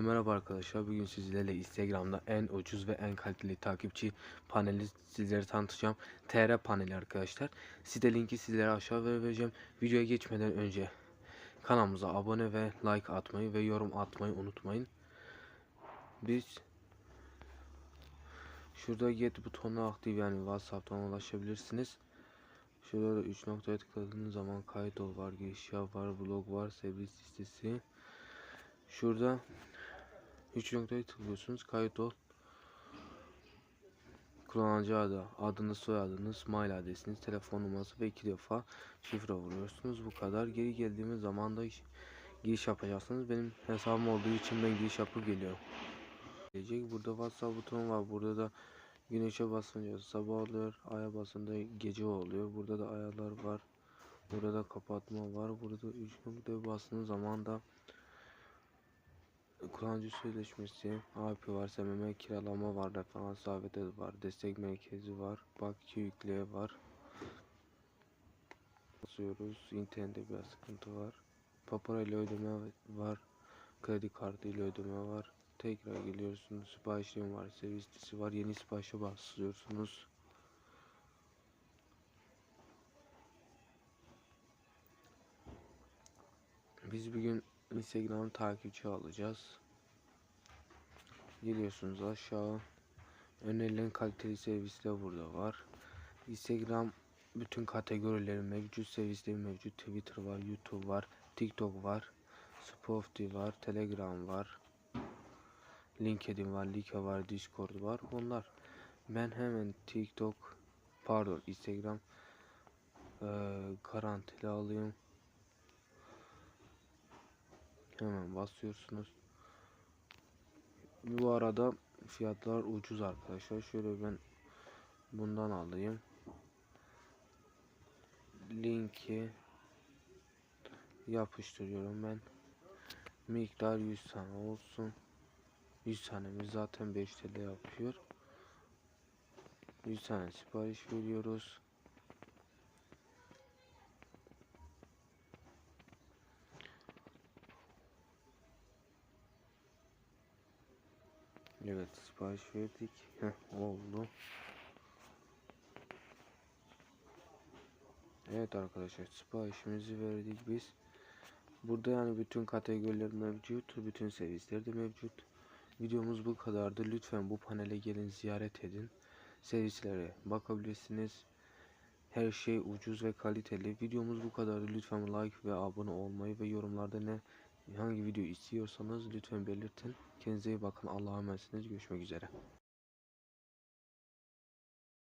Merhaba arkadaşlar. Bugün sizlerle Instagram'da en ucuz ve en kaliteli takipçi paneli sizlere tanıtacağım. TR paneli arkadaşlar. Site linki sizlere aşağı vereceğim. Videoya geçmeden önce kanalımıza abone ve like atmayı ve yorum atmayı unutmayın. Biz şurada get butonuna aktif yani WhatsApp'tan ulaşabilirsiniz. Şurada da 3 noktaya tıkladığınız zaman kayıt ol var, giriş var, blog var, servis listesi. Şurada 3 noktaya tıklıyorsunuz. Kayıt ol. Kullanıcı adı, adınız, soyadınız, mail adresiniz, telefon numarası ve iki defa şifre vuruyorsunuz. Bu kadar. Geri geldiğimiz zaman da iş- giriş yapacaksınız. Benim hesabım olduğu için ben giriş yapıp geliyorum. Gelecek. Burada WhatsApp butonu var. Burada da güneşe basınca sabah oluyor. Aya basınca gece oluyor. Burada da ayarlar var. Burada da kapatma var. Burada 3 noktaya bastığınız zaman da kullanıcı sözleşmesi, AP var, SMM kiralama var, referans daveti var, destek merkezi var, bakiye yükleye var. Basıyoruz. İnternette biraz sıkıntı var. Papara ile ödeme var. Kredi kartı ile ödeme var. Tekrar geliyorsunuz. Siparişlerim var. Servis var. Yeni siparişe basıyorsunuz. Biz bugün Instagram takipçi alacağız. Geliyorsunuz aşağı. Önerilen kaliteli servisler burada var. Instagram bütün kategorileri mevcut, servisleri mevcut. Twitter var, YouTube var, TikTok var, Spotify var, Telegram var. LinkedIn var, Lika var, Discord var. Onlar. Ben hemen TikTok, pardon Instagram eee garantili alayım. Hemen basıyorsunuz. Bu arada fiyatlar ucuz arkadaşlar. Şöyle ben bundan alayım. Linki yapıştırıyorum ben. Miktar 100 tane olsun. 100 tanemiz zaten 5 TL yapıyor. 100 tane sipariş veriyoruz. Evet sipariş verdik. Heh, oldu. Evet arkadaşlar siparişimizi verdik biz. Burada yani bütün kategoriler mevcut. Bütün servisler de mevcut. Videomuz bu kadardı. Lütfen bu panele gelin ziyaret edin. Servislere bakabilirsiniz. Her şey ucuz ve kaliteli. Videomuz bu kadardı. Lütfen like ve abone olmayı ve yorumlarda ne hangi video istiyorsanız lütfen belirtin. Kendinize iyi bakın. Allah'a emanetsiniz. Görüşmek üzere.